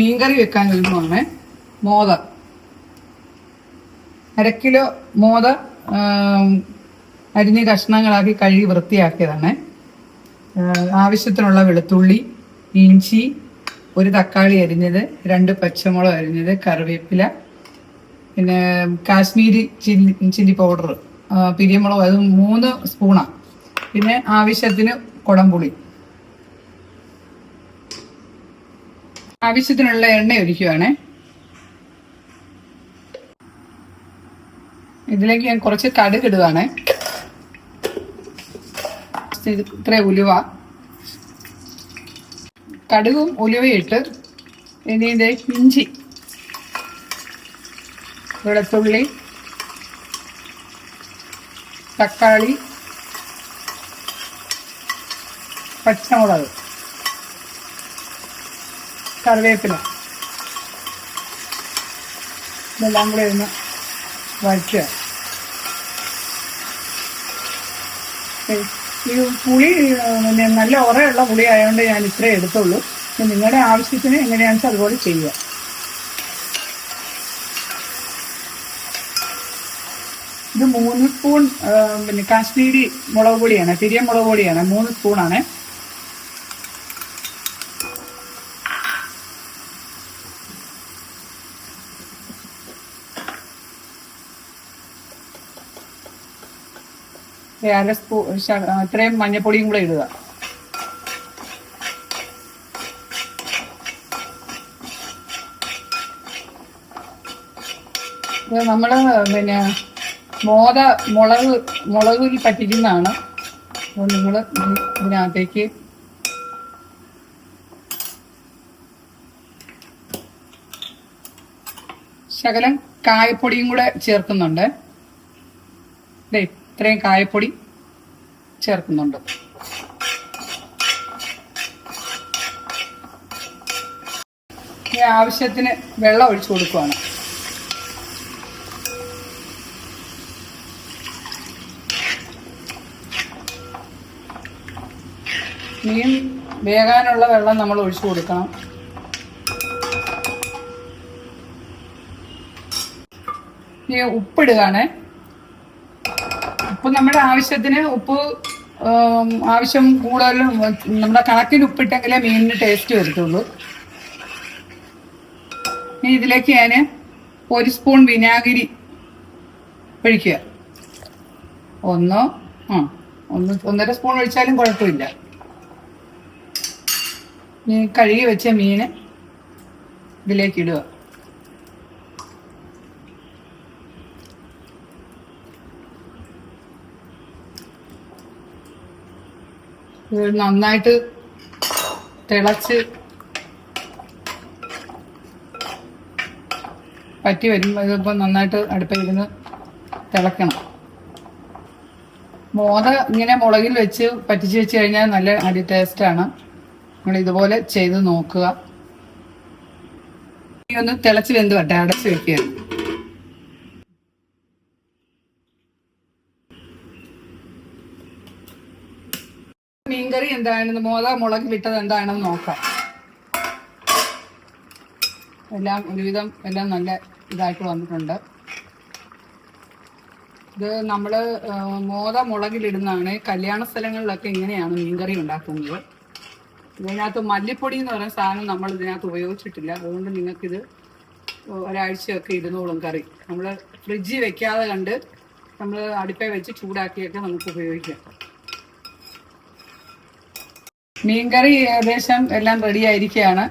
മീൻകറി വെക്കാൻ എളുപ്പമാണ് മോദ. അര കിലോ മോദ അരിഞ്ഞ് കഷ്ണങ്ങളാക്കി കഴുകി വൃത്തിയാക്കിയതാണ്. ആവശ്യത്തിനുള്ള വെളുത്തുള്ളി ഇഞ്ചി ഒരു തക്കാളി അരിഞ്ഞത് രണ്ട് പച്ചമുളക് അരിഞ്ഞത് കറിവേപ്പില പിന്നെ കാശ്മീരി ചില്ലി ചില്ലി പൗഡർ പിരിയമുളക് അത് മൂന്ന് സ്പൂണാണ് പിന്നെ ആവശ്യത്തിന് കുടംപുളി. ആവശ്യത്തിനുള്ള എണ്ണ ഒഴിക്കുവാണേ. ഇതിലേക്ക് ഞാൻ കുറച്ച് കടുക് ഇടുവാണേ. ഇത്ര ഉലുവ. കടുകും ഉലുവയും ഇട്ട് ഇനി ഇത് ഇഞ്ചി വെളുത്തുള്ളി തക്കാളി പച്ചമുളക്. കറിവേപ്പില. ഇതെല്ലാം കൂടെ വഴറ്റുക ഏയ് ഈ പുളി പിന്നെ നല്ല ഉറയുള്ള പുളി ആയതുകൊണ്ട് ഞാൻ ഇത്രേ എടുത്തുള്ളൂ. നിങ്ങളുടെ ആവശ്യത്തിന് എങ്ങനെയാണെന്ന് അതുപോലെ ചെയ്യുക. ഇത് മൂന്ന് സ്പൂൺ പിന്നെ കാശ്മീരി മുളക് പൊടിയാണ് തിരിയ മുളക് പൊടിയാണ് മൂന്ന് സ്പൂണാണ്. അര സ്പൂ ഇത്രയും മഞ്ഞപ്പൊടിയും കൂടെ ഇടുക. ഇത് നമ്മൾ പിന്നെ മോത മുളക് മുളകിൽ പറ്റിക്കുന്നതാണ്. അപ്പോൾ നിങ്ങൾ ഇതിനകത്തേക്ക് ശകലം കായപ്പൊടിയും കൂടെ ചേർക്കുന്നുണ്ട്. ദേ ഇത്രയും കായപ്പൊടി ചേർക്കുന്നുണ്ട്. ഇനി ആവശ്യത്തിന് വെള്ളം ഒഴിച്ചു കൊടുക്കുവാണ്. മീൻ വേകാനുള്ള വെള്ളം നമ്മൾ ഒഴിച്ചു കൊടുക്കണം. ഇനി ഉപ്പിടുകയാണ്. ഉപ്പ് നമ്മുടെ ആവശ്യത്തിന് ഉപ്പ് ആവശ്യം കൂടുതലും നമ്മുടെ കണക്കിന് ഉപ്പിട്ടെങ്കിലേ മീനിന് ടേസ്റ്റ് വരത്തുള്ളൂ. ഇനി ഇതിലേക്ക് ഞാൻ ഒരു സ്പൂൺ വിനാഗിരി ഒഴിക്കുക. ഒന്നോ ആ ഒന്ന് ഒന്നര സ്പൂൺ ഒഴിച്ചാലും കുഴപ്പമില്ല. ഇനി കഴുകി വെച്ച മീൻ ഇതിലേക്ക് ഇടുക. നന്നായിട്ട് തിളച്ച് പറ്റി വരുമ്പോൾ ഇതിപ്പോൾ നന്നായിട്ട് അടുപ്പിലിരുന്ന് തിളക്കണം. മോത ഇങ്ങനെ മുളകിൽ വെച്ച് പറ്റിച്ച് വെച്ച് കഴിഞ്ഞാൽ നല്ല അടി ടേസ്റ്റാണ് നിങ്ങൾ ഇതുപോലെ ചെയ്ത് നോക്കുക. ഒന്ന് തിളച്ച് വെന്ത് വട്ടെ അടച്ച് വെക്കുക. മീൻകറി എന്താണെന്ന് മോത മുളക് വിട്ടത് എന്താണെന്ന് നോക്കാം. എല്ലാം ഒരുവിധം എല്ലാം നല്ല ഇതായിട്ട് വന്നിട്ടുണ്ട്. ഇത് നമ്മൾ മോത മുളകിലിടുന്നതാണ്. കല്യാണ സ്ഥലങ്ങളിലൊക്കെ ഇങ്ങനെയാണ് മീൻകറി ഉണ്ടാക്കുന്നത്. ഇതിനകത്ത് മല്ലിപ്പൊടി എന്ന് പറയുന്ന സാധനം നമ്മൾ ഇതിനകത്ത് ഉപയോഗിച്ചിട്ടില്ല. അതുകൊണ്ട് നിങ്ങൾക്കിത് ഒരാഴ്ചയൊക്കെ ഇരുന്നോളും കറി. നമ്മൾ ഫ്രിഡ്ജിൽ വെക്കാതെ കണ്ട് നമ്മൾ അടുപ്പേ വെച്ച് ചൂടാക്കിയൊക്കെ നമുക്ക് ഉപയോഗിക്കാം. മീൻകറി ഏകദേശം എല്ലാം റെഡി ആയിരിക്കുകയാണ്